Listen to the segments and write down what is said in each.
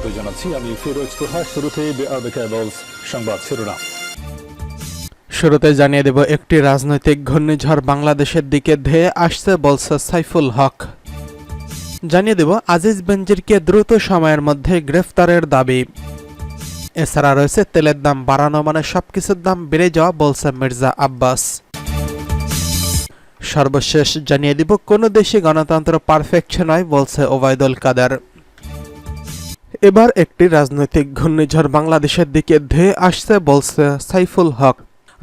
স্বাগত জানাচ্ছি। আমি ফিরোজ তোহা শুরুতে সংবাদ শিরোনাম। শুরুতে জানিয়ে দেব, একটি রাজনৈতিক ঘূর্ণিঝড় বাংলাদেশের দিকে ধেয়ে আসছে, বলছে সাইফুল হক। জানিয়ে দেব, আজিজ বেঞ্জিরকে দ্রুত সময়ের মধ্যে গ্রেফতারের দাবি। এছাড়া রয়েছে, তেলের দাম বাড়ানো মানে সবকিছুর দাম বেড়ে যাওয়া, বলছে মির্জা আব্বাস। সর্বশেষ জানিয়ে দিব, কোনো দেশে গণতন্ত্র পারফেক্ট নয়, বলছে ওবায়দুল কাদের। এবার একটি রাজনৈতিক ঘূর্ণিঝড় বাংলাদেশের দিকে ধেয়ে আসছে বলছে সাইফুল হক।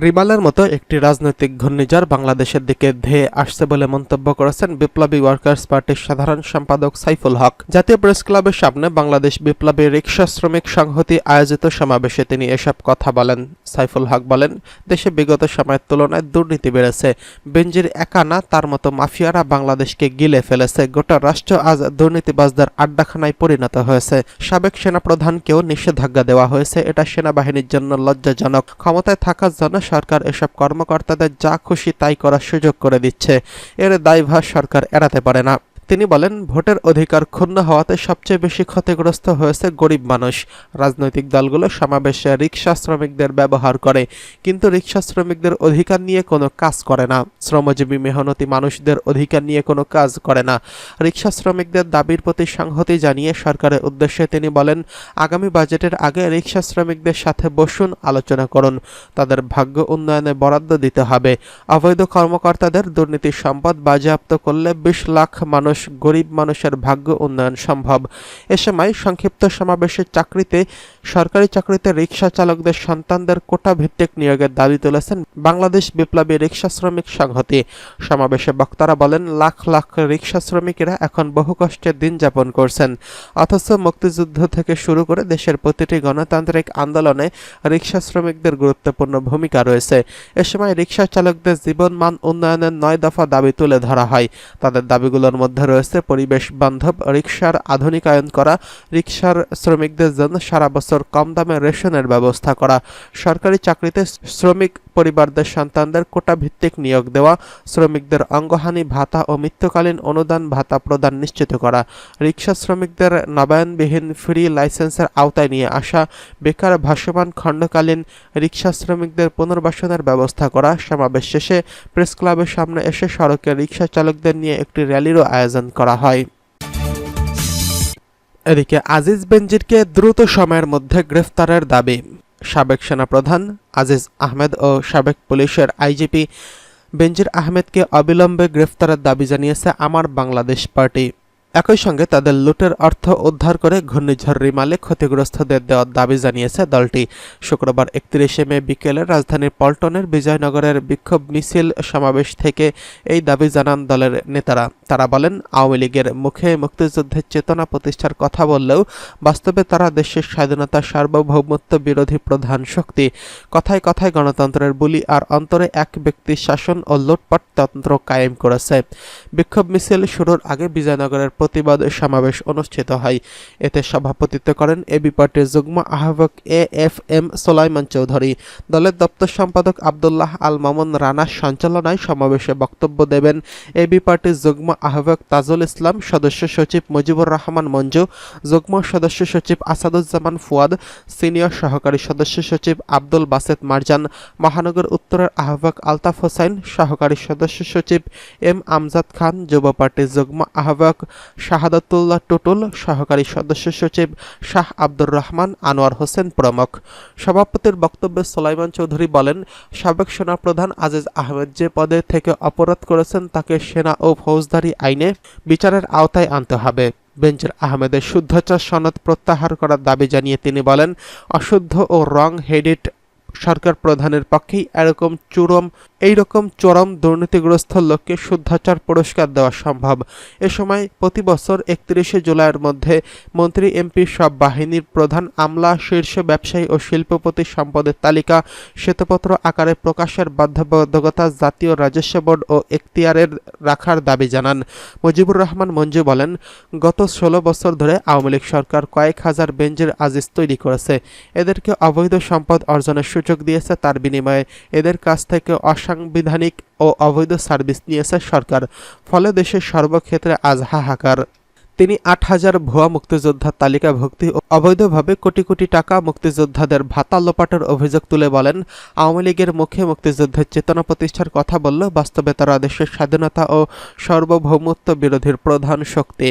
রিমালের মতো একটি রাজনৈতিক ঘূর্ণিঝড় বাংলাদেশের দিকে ধেয়ে আসছে বলে মন্তব্য করেছেন বিপ্লবী ওয়ার্কার্স পার্টির সাধারণ সম্পাদক সাইফুল হক। জাতীয় প্রেস ক্লাবের সামনে বাংলাদেশ বিপ্লবী রিক্সা শ্রমিক সংহতি আয়োজিত সমাবেশে তিনি এসব কথা বলেন। সাইফুল হক বলেন, দেশে বিগত সময়ের তুলনায় দুর্নীতি বেড়েছে। বেঞ্জির একা না, তার মতো মাফিয়ারা বাংলাদেশকে গিলে ফেলেছে। গোটা রাষ্ট্র আজ দুর্নীতিবাজদের আড্ডাখানায় পরিণত হয়েছে। সাবেক সেনাপ্রধানকেও নিষেধাজ্ঞা দেওয়া হয়েছে। এটা সেনাবাহিনীর জন্য লজ্জাজনক। ক্ষমতায় থাকার জন্য সরকার এসব কর্মকর্তাদের যা খুশি তাই করার সুযোগ করে দিচ্ছে। এর দায়ভার সরকার এড়াতে পারে না। তিনি বলেন, ভোটের অধিকার ক্ষুণ্ণ হওয়াতে সবচেয়ে বেশি ক্ষতিগ্রস্ত হয়েছে গরিব মানুষ। রাজনৈতিক দলগুলো সমাবেশে রিক্সা শ্রমিকদের ব্যবহার করে, কিন্তু রিক্সা শ্রমিকদের অধিকার নিয়ে কোনো কাজ করে না। শ্রমজীবী মেহনতি মানুষদের অধিকার নিয়ে কোনো কাজ করে না। রিক্সা শ্রমিকদের দাবির প্রতি সংহতি জানিয়ে সরকারের উদ্দেশ্যে তিনি বলেন, আগামী বাজেটের আগে রিক্সা শ্রমিকদের সাথে বসুন, আলোচনা করুন। তাদের ভাগ্য উন্নয়নে বরাদ্দ দিতে হবে। অবৈধ কর্মকর্তাদের দুর্নীতি সম্পদ বাজেয়াপ্ত করলে বিশ লাখ মানুষ গরিব মানুষের ভাগ্য উন্নয়ন সম্ভব। এ সময় সংক্ষিপ্ত সমাবেশে চাকরিতে, সরকারি চাকরিতে রিক্সা চালকদের সন্তানদের কোটা ভিত্তিক নিয়োগের দাবি তুলেছেন বাংলাদেশ বিপ্লবী রিক্সা শ্রমিক সংহতি। সমাবেশে বক্তারা বলেন, লাখ লাখ রিক্সা শ্রমিকেরা এখন বহু কষ্টে দিন যাপন করছেন। অথচ মুক্তিযুদ্ধ থেকে শুরু করে দেশের প্রতিটি গণতান্ত্রিক আন্দোলনে রিক্সা শ্রমিকদের গুরুত্বপূর্ণ ভূমিকা রয়েছে। এ সময় রিক্সা চালকদের জীবনমান উন্নয়নের নয় দফা দাবি তুলে ধরা হয়। তাদের দাবিগুলোর মধ্যে রয়েছে পরিবেশ বান্ধব রিক্সার আধুনিকায়ন করা রিক্সার শ্রমিকদের জন্য সারা বছর কম দামে রেশনের ব্যবস্থা করা, সরকারি চাকরিতে শ্রমিক পরিবারদের সন্তানদের কোটা ভিত্তিক নিয়োগ দেওয়া, শ্রমিকদের অঙ্গহানি ভাতা ও মৃত্যুকালীন অনুদান ভাতা প্রদান নিশ্চিত করা রিক্সা শ্রমিকদের নবায়নবিহীন ফ্রি লাইসেন্সের আওতায় নিয়ে আসা, বেকার ভাসমান খণ্ডকালীন রিক্সা শ্রমিকদের পুনর্বাসনের ব্যবস্থা করা, সমাবেশ শেষে প্রেস ক্লাবের সামনে এসে সড়কে রিক্সা চালকদের নিয়ে একটি র্যালিরও আয়োজন করা হয়। এদিকে আজিজ বেনজিরকে দ্রুত সময়ের মধ্যে গ্রেফতারের দাবি। সাবেক সেনাপ্রধান আজিজ আহমেদ ও সাবেক পুলিশের আইজিপি বেনজির আহমেদকে অবিলম্বে গ্রেফতারের দাবি জানিয়েছে আমার বাংলাদেশ পার্টি। একই সঙ্গে তাদের লুটের অর্থ উদ্ধার করে ঘূর্ণিঝড় রিমালে ক্ষতিগ্রস্তদের দেওয়ার দাবি জানিয়েছে দলটি। শুক্রবার একত্রিশে মে বিকেলে রাজধানীর পল্টনের বিজয়নগরের বিক্ষোভ মিছিল সমাবেশ থেকে এই দাবি জানান দলের নেতারা। তারা বলেন, আওয়ামী লীগের মুখে মুক্তিযুদ্ধের চেতনা প্রতিষ্ঠার কথা বললেও বাস্তবে তারা দেশের স্বাধীনতা সার্বভৌমত্ব বিরোধী প্রধান শক্তি। কথায় কথায় গণতন্ত্রের বুলি আর অন্তরে এক ব্যক্তির শাসন ও লুটপাট তন্ত্র কায়েম করেছে। বিক্ষোভ মিছিল শুরুর আগে বিজয়নগরের প্রতিবাদ সমাবেশ অনুষ্ঠিত হয়। এতে সভাপতিত্ব করেন এবি পার্টির যুগ্ম আহ্বায়ক A F M Solaiman Chowdhury. দলের দপ্তর সম্পাদক আবদুল্লাহ আল মামুন রানার সঞ্চালনায় সমাবেশে বক্তব্য দেবেন এবি পার্টির যুগ্ম আহ্বায়ক তাজুল ইসলাম, সদস্য সচিব মুজিবুর রহমান মঞ্জু, যুগ্ম সদস্য সচিব আসাদুজ্জামান ফুয়াদ, সিনিয়র সহকারী সদস্য সচিব আব্দুল বাসেত মারজান, মহানগর উত্তরের আহ্বায়ক আলতাফ হোসাইন, সহকারী সদস্য সচিব এম আমজাদ খান, যুব পার্টির যুগ্ম আহ্বায়ক শাহাদাতুল্লাহ টুটুল, সহকারী সদস্য সচিব শাহ আব্দুর রহমান, আনোয়ার হোসেন প্রমুখ। সভাপতির বক্তব্যে সোলাইমান চৌধুরী বলেন, সাবেক সেনাপ্রধান আজিজ আহমেদ যে পদে থেকে অপরাধ করেছেন তাকে সেনা ও ফৌজদারি আইনে বিচারের আওতায় আনতে হবে। বেঞ্চের আহমেদের শুদ্ধচার সনদ প্রত্যাহার করার দাবি জানিয়ে তিনি বলেন, অশুদ্ধ ও রং হেডেড সরকার প্রধানের পক্ষেই এরকম চরম, এইরকম চরম দুর্নীতিগ্রস্ত লোককে শুদ্ধাচার পুরস্কার দেওয়া সম্ভব। এ সময় প্রতি বছর একত্রিশে জুলাইয়ের মধ্যে মন্ত্রী, এমপি সব বাহিনীর প্রধান আমলা, শীর্ষ ব্যবসায়ী ও শিল্পপতি সম্পদের তালিকা, শ্বেতপত্র আকারে প্রকাশের বাধ্যবাধকতা জাতীয় রাজস্ব বোর্ড ও এখতিয়ারের রাখার দাবি জানান। মুজিবুর রহমান মঞ্জু বলেন, গত ষোলো বছর ধরে আওয়ামী লীগ সরকার কয়েক হাজার বেঞ্চের আজিজ তৈরি করেছে। এদেরকে অবৈধ সম্পদ অর্জনের সুযোগ দিয়েছে, তার বিনিময়ে এদের কাছ থেকে অসাংবিধানিক ও অবৈধ সার্ভিস নিয়েছে সরকার, ফলে দেশের সর্বক্ষেত্রে আজ হাহাকার। তিনি আট হাজার ভুয়া মুক্তিযোদ্ধার তালিকাভুক্তি ও অবৈধভাবে কোটি কোটি টাকা মুক্তিযোদ্ধাদের ভাতা লোপাটের অভিযোগ তুলে বলেন, আওয়ামী লীগের মুখে মুক্তিযুদ্ধের চেতনা প্রতিষ্ঠার কথা বলল বাস্তবে তারা দেশের স্বাধীনতা ও সার্বভৌমত্ব বিরোধীর প্রধান শক্তি।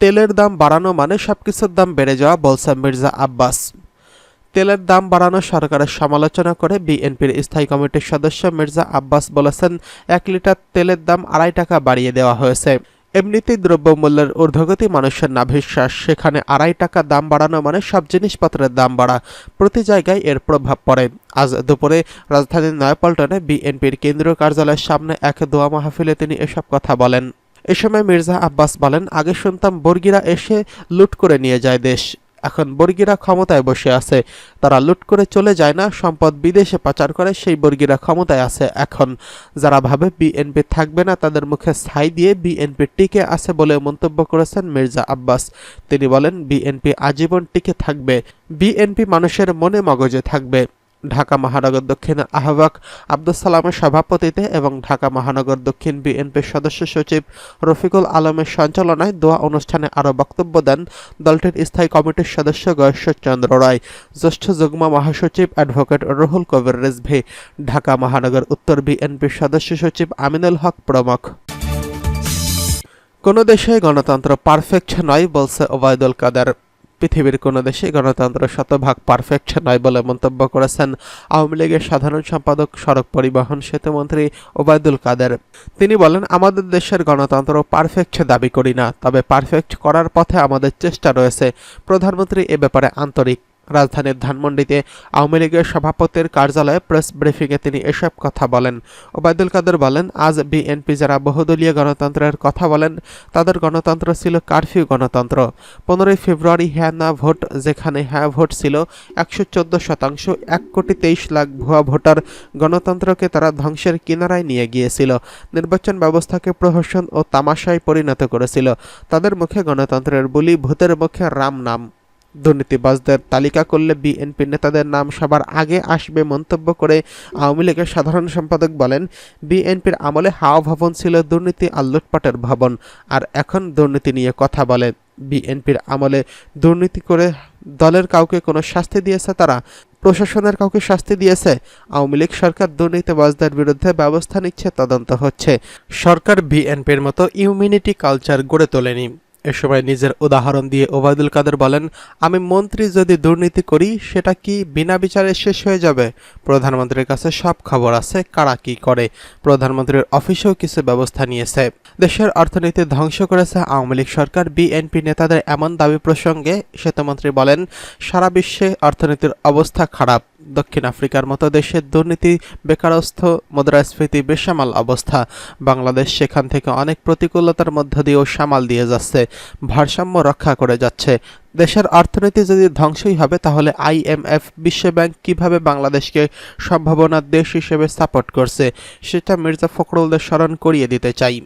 তেলের দাম বাড়ানো মানে সবকিছুর দাম বেড়ে যাওয়া, বলছে মির্জা আব্বাস। তেলের দাম বাড়ানো সরকারের সমালোচনা করে বিএনপির স্থায়ী কমিটির সদস্য মির্জা আব্বাস বলেছেন, এক লিটার তেলের দাম আড়াই টাকা বাড়িয়ে দেওয়া হয়েছে। এমনিতেই দ্রব্যমূল্যের ঊর্ধ্বগতি মানুষের নাভিশ্বাস, সেখানে আড়াই টাকা দাম বাড়ানো মানে সব জিনিসপত্রের দাম বাড়া। প্রতি জায়গায় এর প্রভাব পড়ে। আজ দুপুরে রাজধানীর নয়াপল্টনে বিএনপির কেন্দ্রীয় কার্যালয়ের সামনে এক দোয়া মাহফিলে তিনি এসব কথা বলেন। এ সময় মির্জা আব্বাস বলেন, আগে শুনতাম বর্গীরা এসে লুট করে নিয়ে যায় দেশ। এখন বর্গীরা ক্ষমতায় বসে আছে। তারা লুট করে চলে যায় না, সম্পদ বিদেশে পাচার করে, সেই বর্গীরা ক্ষমতায় আছে এখন। যারা ভাবে বিএনপি থাকবে না, তাদের মুখে ছাই দিয়ে বিএনপি টিকে আছে বলে মন্তব্য করেছেন মির্জা আব্বাস। তিনি বলেন বিএনপি আজীবন টিকে থাকবে। বিএনপি মানুষের মনে মগজে থাকবে। ঢাকা মহানগর দক্ষিণ আহ্বায়ক আব্দুল সালামের সভাপতিতে এবং ঢাকা মহানগর দক্ষিণ বিএনপির সদস্য সচিব রফিকুল আলমের সঞ্চালনায় দোয়া অনুষ্ঠানে আরও বক্তব্য দেন দলটির স্থায়ী কমিটির সদস্য গয়েশ্বর চন্দ্র রায়, জ্যেষ্ঠ যুগ্ম মহাসচিব অ্যাডভোকেট রুহুল কবির রেজভি, ঢাকা মহানগর উত্তর বিএনপির সদস্য সচিব আমিনুল হক প্রমুখ। কোনো দেশে গণতন্ত্র পারফেক্ট নয় বলছে ওবায়দুল কাদের। পৃথিবীর কোনো দেশে গণতন্ত্র শতভাগ পারফেক্ট নয় বলে মন্তব্য করেছেন আওয়ামী লীগের সাধারণ সম্পাদক সড়ক পরিবহন সেতুমন্ত্রী ওবায়দুল কাদের। তিনি বলেন, আমাদের দেশের গণতন্ত্র পারফেক্ট দাবি করি না, তবে পারফেক্ট করার পথে আমাদের চেষ্টা রয়েছে। প্রধানমন্ত্রী এ ব্যাপারে আন্তরিক রাজধানীর ধানমন্ডিতে আওয়ামী লীগের সভাপতির কার্যালয়ে প্রেস ব্রিফিংয়ে তিনি এসব কথা বলেন। ওবায়দুল কাদের বলেন, আজ বিএনপি যারা বহুদলীয় গণতন্ত্রের কথা বলেন, তাদের গণতন্ত্র ছিল কারফিউ গণতন্ত্র। পনেরোই ফেব্রুয়ারি হ্যাঁ না ভোট, যেখানে হ্যাঁ ভোট ছিল একশো চোদ্দ শতাংশ, এক কোটি তেইশ লাখ ভুয়া ভোটার গণতন্ত্রকে তারা ধ্বংসের কিনারায় নিয়ে গিয়েছিল। নির্বাচন ব্যবস্থাকে প্রহসন ও তামাশায় পরিণত করেছিল। তাদের মুখে গণতন্ত্রের বলি, ভূতের মুখে রাম নাম। দুর্নীতিবাজদের তালিকা করলে বিএনপি নেতাদের নাম সবার আগে আসবে মন্তব্য করে আওয়ামী লীগের সাধারণ সম্পাদক বলেন, বিএনপির আমলে হাওয়া ভবন ছিল দুর্নীতি আর লুটপাটের ভবন, আর এখন দুর্নীতি নিয়ে কথা বলে। বিএনপির আমলে দুর্নীতি করে দলের কাউকে কোনো শাস্তি দিয়েছে তারা? প্রশাসনের কাউকে শাস্তি দিয়েছে? আওয়ামী লীগ সরকার দুর্নীতিবাজদের বিরুদ্ধে ব্যবস্থা নিচ্ছে, তদন্ত হচ্ছে। সরকার বিএনপির মতো ইউমিনিটি কালচার গড়ে তোলেনি। এ সময় নিজের উদাহরণ দিয়ে ওবায়দুল কাদের বলেন, আমি মন্ত্রী যদি দুর্নীতি করি, সেটা কি বিনা বিচারে শেষ হয়ে যাবে? প্রধানমন্ত্রীর কাছে সব খবর আছে, কারা কি করে? প্রধানমন্ত্রীর অফিসেও কিছু ব্যবস্থা নিয়েছে। দেশের অর্থনীতি ধ্বংস করেছে আওয়ামী লীগ সরকার, বিএনপি নেতাদের এমন দাবি প্রসঙ্গে সেতুমন্ত্রী বলেন, সারা বিশ্বে অর্থনীতির অবস্থা খারাপ। দক্ষিণ আফ্রিকার মতো দেশের দুর্নীতি, বেকারস্থ, মুদ্রাস্ফীতি, বেসামাল অবস্থা। বাংলাদেশ সেখান থেকে অনেক প্রতিকূলতার মধ্য দিয়েও সামাল দিয়ে যাচ্ছে, ভারসাম্য রক্ষা করে যাচ্ছে। দেশের অর্থনীতি যদি ধ্বংসই হবে, তাহলে আইএমএফ বিশ্বব্যাংক কীভাবে বাংলাদেশকে সম্ভাবনার দেশ হিসেবে সাপোর্ট করছে, সেটা মির্জা ফখরুলদের স্মরণ করিয়ে দিতে চাই।